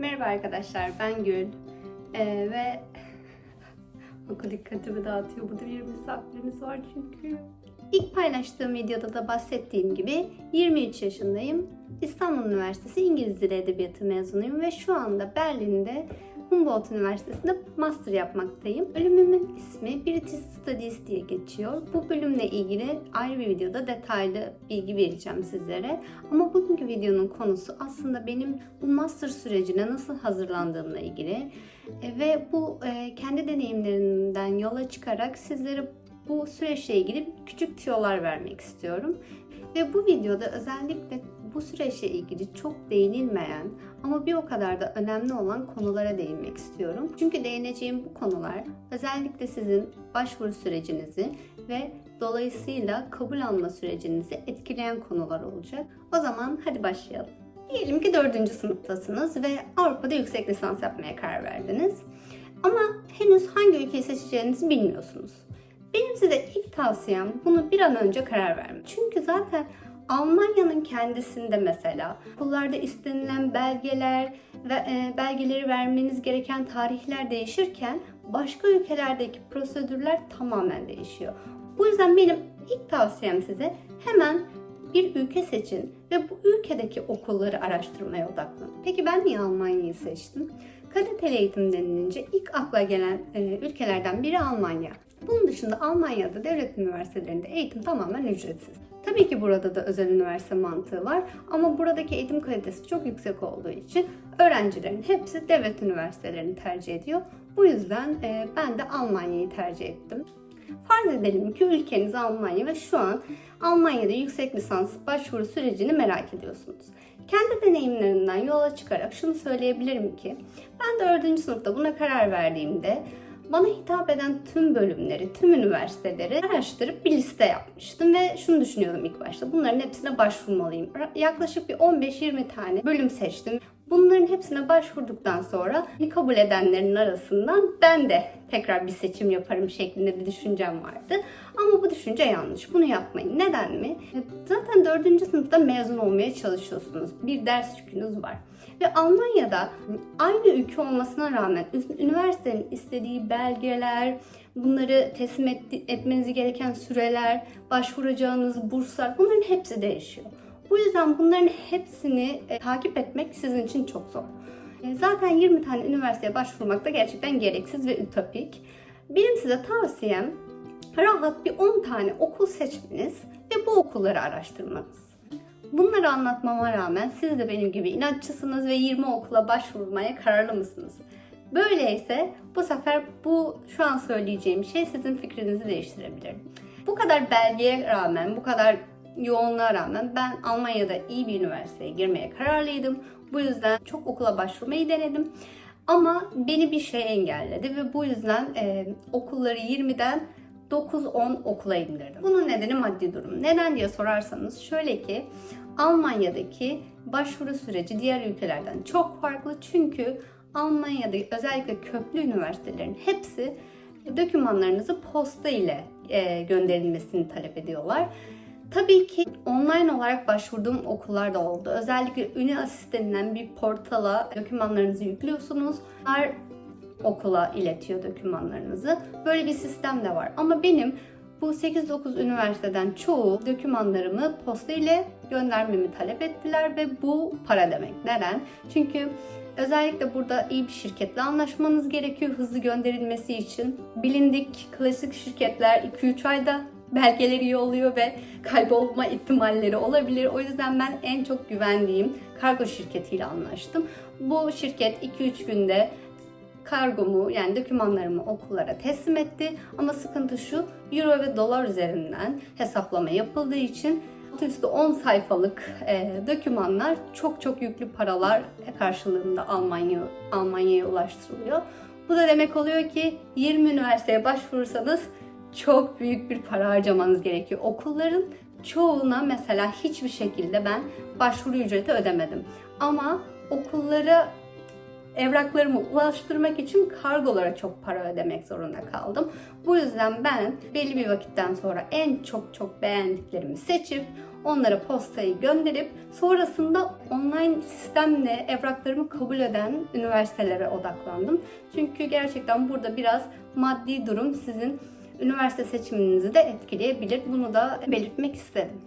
Merhaba arkadaşlar, ben Gül Ee, ve okul dikkatimi dağıtıyor. Burada bir misafirimiz var çünkü. İlk paylaştığım videoda da bahsettiğim gibi 23 yaşındayım. İstanbul Üniversitesi İngiliz Dili Edebiyatı mezunuyum ve şu anda Berlin'de Humboldt Üniversitesi'nde master yapmaktayım. Bölümümün ismi British Studies diye geçiyor. Bu bölümle ilgili ayrı bir videoda detaylı bilgi vereceğim sizlere. Ama bugünkü videonun konusu aslında benim bu master sürecine nasıl hazırlandığımla ilgili E, ve bu e, kendi deneyimlerimden yola çıkarak sizlere bu süreçle ilgili küçük tiyolar vermek istiyorum. Ve bu videoda özellikle bu süreçle ilgili çok değinilmeyen ama bir o kadar da önemli olan konulara değinmek istiyorum. Çünkü değineceğim bu konular özellikle sizin başvuru sürecinizi ve dolayısıyla kabul alma sürecinizi etkileyen konular olacak. O zaman hadi başlayalım. Diyelim ki 4. sınıftasınız ve Avrupa'da yüksek lisans yapmaya karar verdiniz. Ama henüz hangi ülkeyi seçeceğinizi bilmiyorsunuz. Benim size ilk tavsiyem bunu bir an önce karar vermek. Çünkü zaten Almanya'nın kendisinde mesela okullarda istenilen belgeler ve e, belgeleri vermeniz gereken tarihler değişirken başka ülkelerdeki prosedürler tamamen değişiyor. Bu yüzden benim ilk tavsiyem size hemen bir ülke seçin ve bu ülkedeki okulları araştırmaya odaklanın. Peki ben niye Almanya'yı seçtim? Kaliteli eğitim denilince ilk akla gelen e, ülkelerden biri Almanya. Bunun dışında Almanya'da devlet üniversitelerinde eğitim tamamen ücretsiz. Tabii ki burada da özel üniversite mantığı var ama buradaki eğitim kalitesi çok yüksek olduğu için öğrencilerin hepsi devlet üniversitelerini tercih ediyor. Bu yüzden e, ben de Almanya'yı tercih ettim. Farz edelim ki ülkeniz Almanya ve şu an Almanya'da yüksek lisans başvuru sürecini merak ediyorsunuz. Kendi deneyimlerimden yola çıkarak şunu söyleyebilirim ki ben 4. sınıfta buna karar verdiğimde bana hitap eden tüm bölümleri, tüm üniversiteleri araştırıp bir liste yapmıştım ve şunu düşünüyordum ilk başta. Bunların hepsine başvurmalıyım. Yaklaşık bir 15-20 tane bölüm seçtim. Bunların hepsine başvurduktan sonra kabul edenlerin arasından ben de tekrar bir seçim yaparım şeklinde bir düşüncem vardı. Ama bu düşünce yanlış. Bunu yapmayın. Neden mi? Zaten 4. sınıfta mezun olmaya çalışıyorsunuz. Bir ders yükünüz var. Ve Almanya'da aynı ülke olmasına rağmen üniversitenin istediği belgeler, bunları teslim et, etmeniz gereken süreler, başvuracağınız burslar bunların hepsi değişiyor. Bu yüzden bunların hepsini e, takip etmek sizin için çok zor. E, zaten 20 tane üniversiteye başvurmak da gerçekten gereksiz ve ütopik. Benim size tavsiyem rahat bir 10 tane okul seçmeniz ve bu okulları araştırmanız. Bunları anlatmama rağmen siz de benim gibi inatçısınız ve 20 okula başvurmaya kararlı mısınız? Böyleyse bu sefer bu şu an söyleyeceğim şey sizin fikrinizi değiştirebilir. Bu kadar belgeye rağmen, bu kadar yoğunluğa rağmen ben Almanya'da iyi bir üniversiteye girmeye kararlıydım. Bu yüzden çok okula başvurmayı denedim. Ama beni bir şey engelledi ve bu yüzden e, okulları 20'den 9-10 okula indirdim. Bunun nedeni maddi durum. Neden diye sorarsanız şöyle ki Almanya'daki başvuru süreci diğer ülkelerden çok farklı. Çünkü Almanya'da özellikle köklü üniversitelerin hepsi dokümanlarınızı posta ile e, gönderilmesini talep ediyorlar. Tabii ki online olarak başvurduğum okullar da oldu. Özellikle Üniasis denilen bir portala dokümanlarınızı yüklüyorsunuz. Her okula iletiyor dokümanlarınızı. Böyle bir sistem de var. Ama benim bu 8-9 üniversiteden çoğu dokümanlarımı posta ile göndermemi talep ettiler ve bu para demek. Neden? Çünkü özellikle burada iyi bir şirketle anlaşmanız gerekiyor hızlı gönderilmesi için. Bilindik klasik şirketler 2-3 ayda belgeleri yolluyor ve kaybolma ihtimalleri olabilir. O yüzden ben en çok güvendiğim kargo şirketiyle anlaştım. Bu şirket 2-3 günde kargomu yani dokümanlarımı okullara teslim etti. Ama sıkıntı şu euro ve dolar üzerinden hesaplama yapıldığı için üstü 10 sayfalık e, dokümanlar çok çok yüklü paralar karşılığında Almanya Almanya'ya ulaştırılıyor. Bu da demek oluyor ki 20 üniversiteye başvurursanız çok büyük bir para harcamanız gerekiyor. Okulların çoğuna mesela hiçbir şekilde ben başvuru ücreti ödemedim. Ama okullara evraklarımı ulaştırmak için kargolara çok para ödemek zorunda kaldım. Bu yüzden ben belli bir vakitten sonra en çok çok beğendiklerimi seçip onlara postayı gönderip sonrasında online sistemle evraklarımı kabul eden üniversitelere odaklandım. Çünkü gerçekten burada biraz maddi durum sizin üniversite seçiminizi de etkileyebilir. Bunu da belirtmek istedim.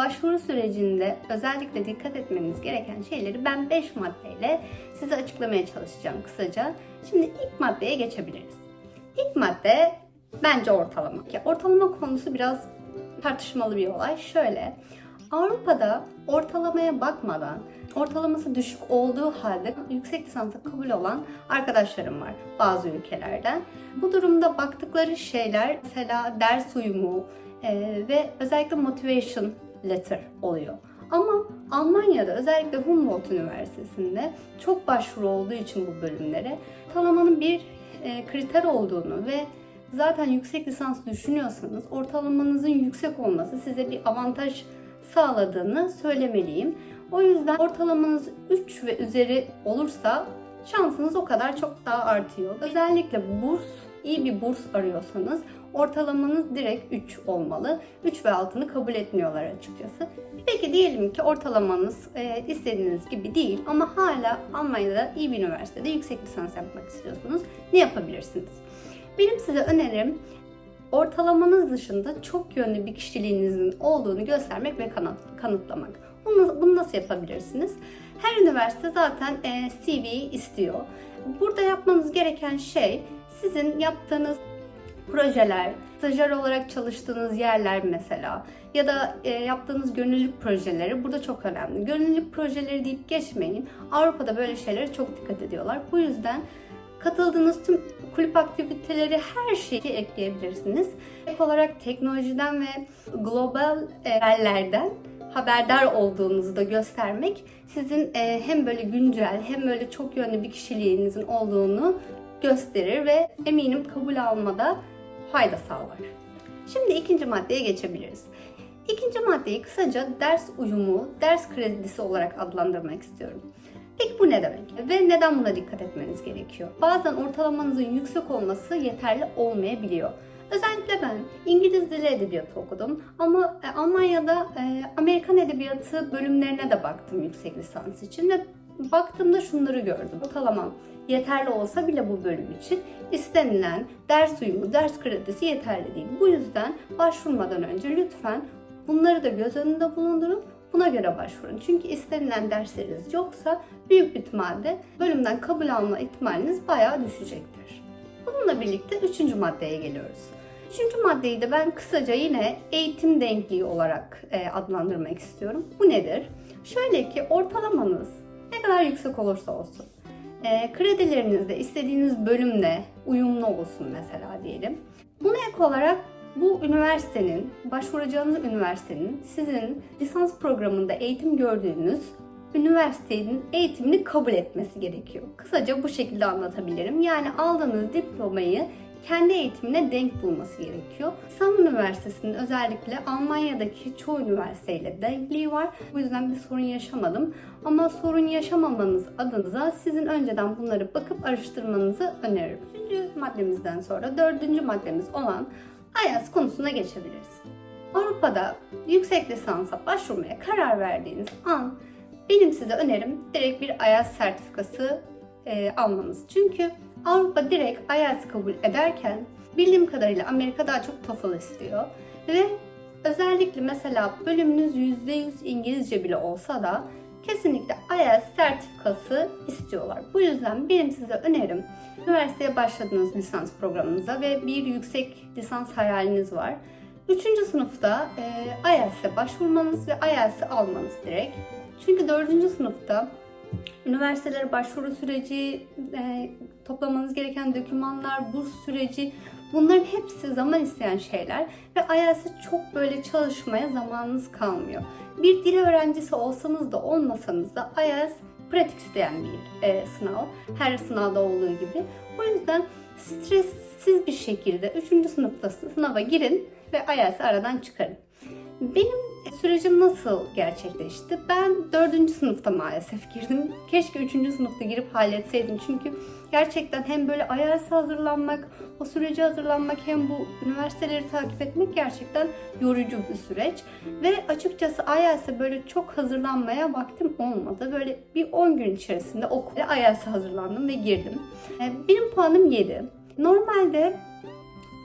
Başvuru sürecinde özellikle dikkat etmeniz gereken şeyleri ben 5 maddeyle size açıklamaya çalışacağım kısaca. Şimdi ilk maddeye geçebiliriz. İlk madde bence ortalama. Ya ortalama konusu biraz tartışmalı bir olay. Şöyle, Avrupa'da ortalamaya bakmadan, ortalaması düşük olduğu halde yüksek lisansa kabul olan arkadaşlarım var bazı ülkelerden. Bu durumda baktıkları şeyler mesela ders uyumu e, ve özellikle motivation letter oluyor. Ama Almanya'da özellikle Humboldt Üniversitesi'nde çok başvuru olduğu için bu bölümlere ortalamanın bir e, kriter olduğunu ve zaten yüksek lisans düşünüyorsanız ortalamanızın yüksek olması size bir avantaj sağladığını söylemeliyim. O yüzden ortalamanız 3 ve üzeri olursa şansınız o kadar çok daha artıyor. Özellikle burs, iyi bir burs arıyorsanız ortalamanız direkt 3 olmalı. 3 ve altını kabul etmiyorlar açıkçası. Peki diyelim ki ortalamanız e, istediğiniz gibi değil ama hala Almanya'da iyi bir üniversitede yüksek lisans yapmak istiyorsunuz. Ne yapabilirsiniz? Benim size önerim ortalamanız dışında çok yönlü bir kişiliğinizin olduğunu göstermek ve kanıt, kanıtlamak. Bunu, bunu nasıl yapabilirsiniz? Her üniversite zaten e, CV istiyor. Burada yapmanız gereken şey sizin yaptığınız projeler, stajyer olarak çalıştığınız yerler mesela ya da e, yaptığınız gönüllülük projeleri burada çok önemli. Gönüllülük projeleri deyip geçmeyin. Avrupa'da böyle şeylere çok dikkat ediyorlar. Bu yüzden katıldığınız tüm kulüp aktiviteleri her şeyi ekleyebilirsiniz. Ek olarak teknolojiden ve global yerlerden haberdar olduğunuzu da göstermek sizin e, hem böyle güncel hem böyle çok yönlü bir kişiliğinizin olduğunu gösterir ve eminim kabul almada fayda sağlar. Şimdi ikinci maddeye geçebiliriz. İkinci maddeyi kısaca ders uyumu, ders kredisi olarak adlandırmak istiyorum. Peki bu ne demek? Ve neden buna dikkat etmeniz gerekiyor? Bazen ortalamanızın yüksek olması yeterli olmayabiliyor. Özellikle ben İngiliz dili edebiyatı okudum ama e, Almanya'da e, Amerikan edebiyatı bölümlerine de baktım yüksek lisans için ve baktığımda şunları gördüm. Ortalamam yeterli olsa bile bu bölüm için istenilen ders uyumu, ders kredisi yeterli değil. Bu yüzden başvurmadan önce lütfen bunları da göz önünde bulundurun. Buna göre başvurun. Çünkü istenilen dersleriniz yoksa büyük bir ihtimalle bölümden kabul alma ihtimaliniz bayağı düşecektir. Bununla birlikte üçüncü maddeye geliyoruz. Üçüncü maddeyi de ben kısaca yine eğitim denkliği olarak e, adlandırmak istiyorum. Bu nedir? Şöyle ki ortalamanız ne kadar yüksek olursa olsun, e, kredileriniz de istediğiniz bölümle uyumlu olsun mesela diyelim. Buna ek olarak bu üniversitenin, başvuracağınız üniversitenin sizin lisans programında eğitim gördüğünüz üniversitenin eğitimini kabul etmesi gerekiyor. Kısaca bu şekilde anlatabilirim. Yani aldığınız diplomayı kendi eğitimine denk bulması gerekiyor. Sam Üniversitesi'nin özellikle Almanya'daki çoğu üniversiteyle denkliği var. Bu yüzden bir sorun yaşamadım. Ama sorun yaşamamanız adınıza sizin önceden bunları bakıp araştırmanızı öneririm. Üçüncü maddemizden sonra dördüncü maddemiz olan IELTS konusuna geçebiliriz. Avrupa'da yüksek lisansa başvurmaya karar verdiğiniz an benim size önerim direkt bir IELTS sertifikası e, almanız. Çünkü Avrupa direkt IELTS kabul ederken bildiğim kadarıyla Amerika daha çok TOEFL istiyor. Ve özellikle mesela bölümünüz %100 İngilizce bile olsa da kesinlikle IELTS sertifikası istiyorlar. Bu yüzden benim size önerim üniversiteye başladığınız lisans programınıza ve bir yüksek lisans hayaliniz var. Üçüncü sınıfta e, IELTS'e başvurmanız ve IELTS'i almanız direkt. Çünkü dördüncü sınıfta üniversitelere başvuru süreci, e, toplamanız gereken dokümanlar, burs süreci bunların hepsi zaman isteyen şeyler ve IELTS'e çok böyle çalışmaya zamanınız kalmıyor. Bir dil öğrencisi olsanız da olmasanız da IELTS pratik isteyen bir e, sınav. Her sınavda olduğu gibi. O yüzden stressiz bir şekilde 3. sınıfta sınava girin ve IELTS'i aradan çıkarın. Benim sürecim nasıl gerçekleşti? Ben dördüncü sınıfta maalesef girdim. Keşke üçüncü sınıfta girip halletseydim. Çünkü gerçekten hem böyle IELTS'e hazırlanmak, o sürece hazırlanmak hem bu üniversiteleri takip etmek gerçekten yorucu bir süreç. Ve açıkçası IELTS'e böyle çok hazırlanmaya vaktim olmadı. Böyle bir 10 gün içerisinde okula IELTS'e hazırlandım ve girdim. Ee, Benim puanım 7. Normalde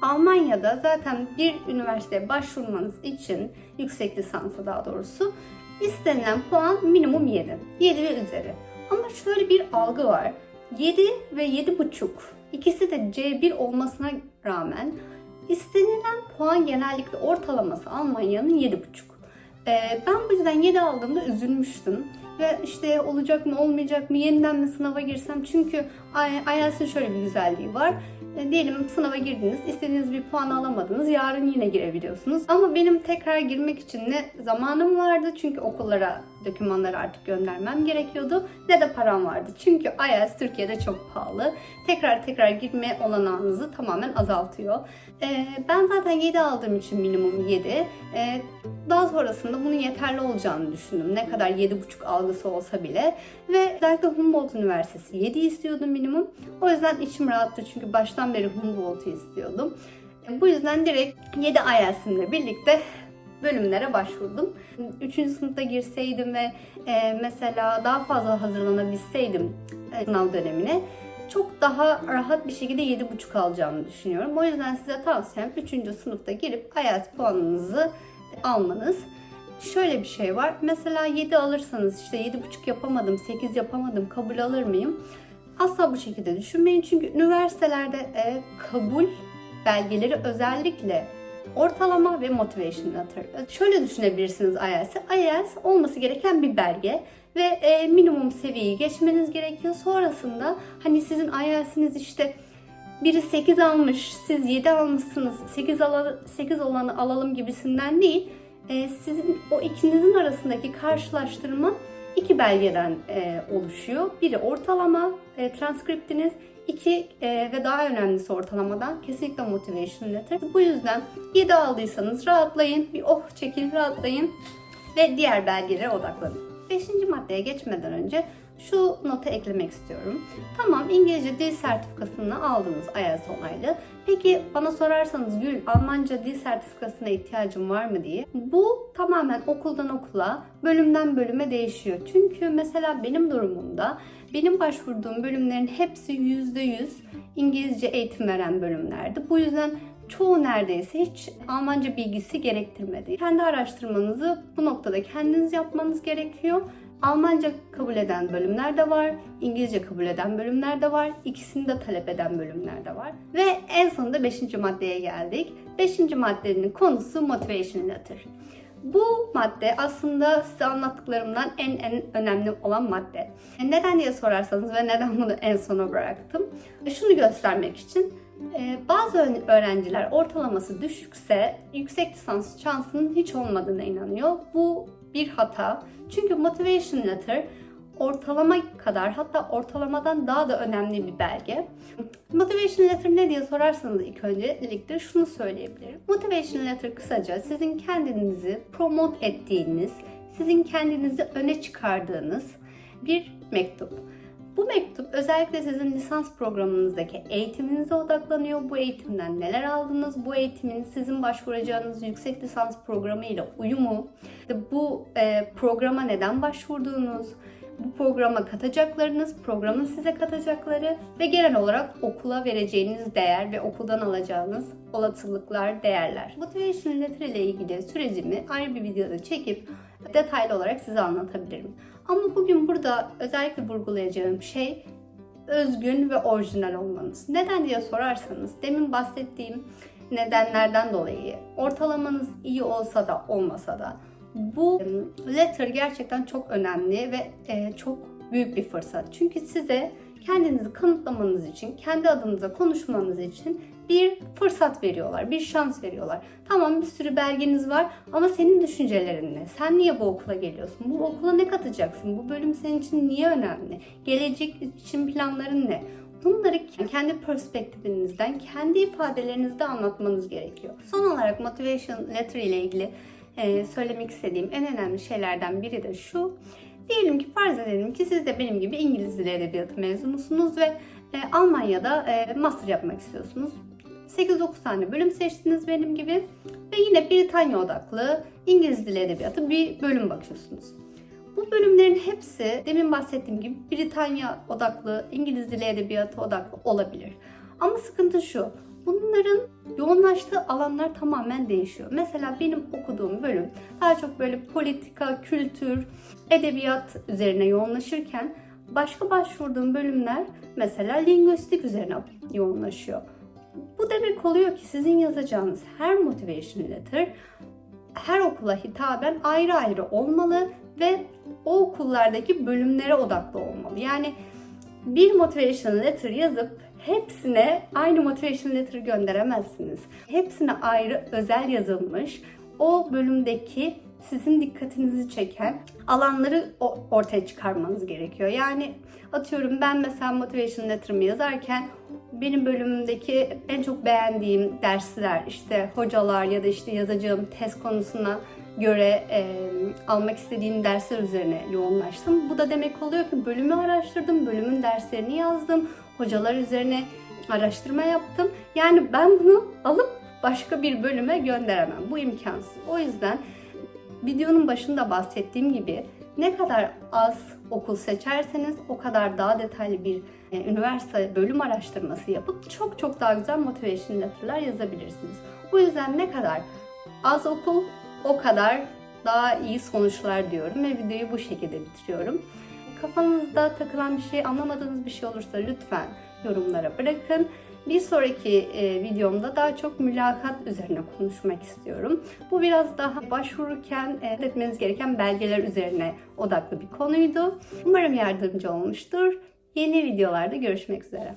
Almanya'da zaten bir üniversiteye başvurmanız için yüksek lisansa daha doğrusu istenilen puan minimum 7. 7 ve üzeri. Ama şöyle bir algı var. 7 ve 7,5 ikisi de C1 olmasına rağmen istenilen puan genellikle ortalaması Almanya'nın 7,5. Ee, ben bu yüzden 7 aldığımda üzülmüştüm. Ve işte olacak mı olmayacak mı yeniden mi sınava girsem çünkü IELTS'in şöyle bir güzelliği var. Diyelim sınava girdiniz, istediğiniz bir puan alamadınız, yarın yine girebiliyorsunuz. Ama benim tekrar girmek için ne zamanım vardı çünkü okullara dokümanları artık göndermem gerekiyordu ne de param vardı. Çünkü IELTS Türkiye'de çok pahalı. Tekrar tekrar girme olanağınızı tamamen azaltıyor. E, ben zaten 7 aldığım için minimum 7. E, daha sonrasında bunun yeterli olacağını düşündüm. Ne kadar 7,5 algısı olsa bile. Ve özellikle Humboldt Üniversitesi 7 istiyordum minimum. O yüzden içim rahattı çünkü baştan beri Humboldt'u istiyordum. Bu yüzden direkt 7 IELTS'imle birlikte bölümlere başvurdum. Üçüncü sınıfta girseydim ve e, mesela daha fazla hazırlanabilseydim e, sınav dönemine çok daha rahat bir şekilde 7,5 alacağımı düşünüyorum. O yüzden size tavsiyem 3. sınıfta girip IELTS puanınızı almanız. Şöyle bir şey var. Mesela 7 alırsanız işte 7,5 yapamadım, 8 yapamadım, kabul alır mıyım? Asla bu şekilde düşünmeyin. Çünkü üniversitelerde e, kabul belgeleri özellikle ortalama ve motivation letter. Şöyle düşünebilirsiniz IELTS'i. IELTS olması gereken bir belge ve e, minimum seviyeyi geçmeniz gerekiyor. Sonrasında hani sizin IELTS'iniz işte biri 8 almış, siz 7 almışsınız, 8, ala, 8 olanı alalım gibisinden değil. E, sizin o ikinizin arasındaki karşılaştırma iki belgeden e, oluşuyor. Biri ortalama e, transkriptiniz, iki e, ve daha önemlisi ortalamadan kesinlikle motivation letter. Bu yüzden 7 aldıysanız rahatlayın, bir oh çekin rahatlayın ve diğer belgelere odaklanın. Beşinci maddeye geçmeden önce şu notu eklemek istiyorum. Tamam İngilizce dil sertifikasını aldınız IELTS onaylı. Peki bana sorarsanız Gül Almanca dil sertifikasına ihtiyacım var mı diye. Bu tamamen okuldan okula, bölümden bölüme değişiyor. Çünkü mesela benim durumumda benim başvurduğum bölümlerin hepsi %100 İngilizce eğitim veren bölümlerdi. Bu yüzden çoğu neredeyse hiç Almanca bilgisi gerektirmedi. Kendi araştırmanızı bu noktada kendiniz yapmanız gerekiyor. Almanca kabul eden bölümler de var, İngilizce kabul eden bölümler de var, ikisini de talep eden bölümler de var. Ve en sonunda 5. maddeye geldik. 5. maddenin konusu Motivation Letter. Bu madde aslında size anlattıklarımdan en en önemli olan madde. Neden diye sorarsanız ve neden bunu en sona bıraktım? Şunu göstermek için ee, bazı öğrenciler ortalaması düşükse yüksek lisans şansının hiç olmadığına inanıyor. Bu bir hata. Çünkü motivation letter ortalama kadar hatta ortalamadan daha da önemli bir belge. Motivation letter ne diye sorarsanız ilk öncelikle şunu söyleyebilirim. Motivation letter kısaca sizin kendinizi promote ettiğiniz, sizin kendinizi öne çıkardığınız bir mektup. Bu mektup özellikle sizin lisans programınızdaki eğitiminize odaklanıyor. Bu eğitimden neler aldınız? Bu eğitimin sizin başvuracağınız yüksek lisans programı ile uyumu, bu e, programa neden başvurduğunuz, bu programa katacaklarınız, programın size katacakları ve genel olarak okula vereceğiniz değer ve okuldan alacağınız olasılıklar, değerler. Motivation Letter ile ilgili sürecimi ayrı bir videoda çekip detaylı olarak size anlatabilirim. Ama bugün burada özellikle vurgulayacağım şey özgün ve orijinal olmanız. Neden diye sorarsanız demin bahsettiğim nedenlerden dolayı ortalamanız iyi olsa da olmasa da bu letter gerçekten çok önemli ve e, çok büyük bir fırsat. Çünkü size kendinizi kanıtlamanız için, kendi adınıza konuşmanız için bir fırsat veriyorlar, bir şans veriyorlar. Tamam bir sürü belgeniz var ama senin düşüncelerin ne? Sen niye bu okula geliyorsun? Bu okula ne katacaksın? Bu bölüm senin için niye önemli? Gelecek için planların ne? Bunları kendi perspektifinizden, kendi ifadelerinizde anlatmanız gerekiyor. Son olarak motivation letter ile ilgili e, söylemek istediğim en önemli şeylerden biri de şu. Diyelim ki farz edelim ki siz de benim gibi İngiliz Dili Edebiyatı mezunusunuz ve e, Almanya'da e, master yapmak istiyorsunuz. 8-9 tane bölüm seçtiniz benim gibi ve yine Britanya odaklı İngiliz Dili Edebiyatı bir bölüm bakıyorsunuz. Bu bölümlerin hepsi demin bahsettiğim gibi Britanya odaklı, İngiliz Dili Edebiyatı odaklı olabilir. Ama sıkıntı şu, bunların yoğunlaştığı alanlar tamamen değişiyor. Mesela benim okuduğum bölüm daha çok böyle politika, kültür, edebiyat üzerine yoğunlaşırken başka başvurduğum bölümler mesela lingüistik üzerine yoğunlaşıyor. Bu demek oluyor ki sizin yazacağınız her motivation letter her okula hitaben ayrı ayrı olmalı ve o okullardaki bölümlere odaklı olmalı. Yani bir motivation letter yazıp hepsine aynı motivation letter gönderemezsiniz. Hepsine ayrı özel yazılmış o bölümdeki sizin dikkatinizi çeken alanları ortaya çıkarmanız gerekiyor. Yani atıyorum ben mesela motivation letter'ımı yazarken benim bölümümdeki en çok beğendiğim dersler işte hocalar ya da işte yazacağım test konusuna göre e, almak istediğim dersler üzerine yoğunlaştım. Bu da demek oluyor ki bölümü araştırdım, bölümün derslerini yazdım, hocalar üzerine araştırma yaptım. Yani ben bunu alıp başka bir bölüme gönderemem. Bu imkansız. O yüzden videonun başında bahsettiğim gibi ne kadar az okul seçerseniz o kadar daha detaylı bir e, üniversite bölüm araştırması yapıp çok çok daha güzel motivation letter'lar yazabilirsiniz. Bu yüzden ne kadar az okul o kadar daha iyi sonuçlar diyorum ve videoyu bu şekilde bitiriyorum. Kafanızda takılan bir şey, anlamadığınız bir şey olursa lütfen yorumlara bırakın. Bir sonraki e, videomda daha çok mülakat üzerine konuşmak istiyorum. Bu biraz daha başvururken elde etmeniz gereken belgeler üzerine odaklı bir konuydu. Umarım yardımcı olmuştur. Yeni videolarda görüşmek üzere.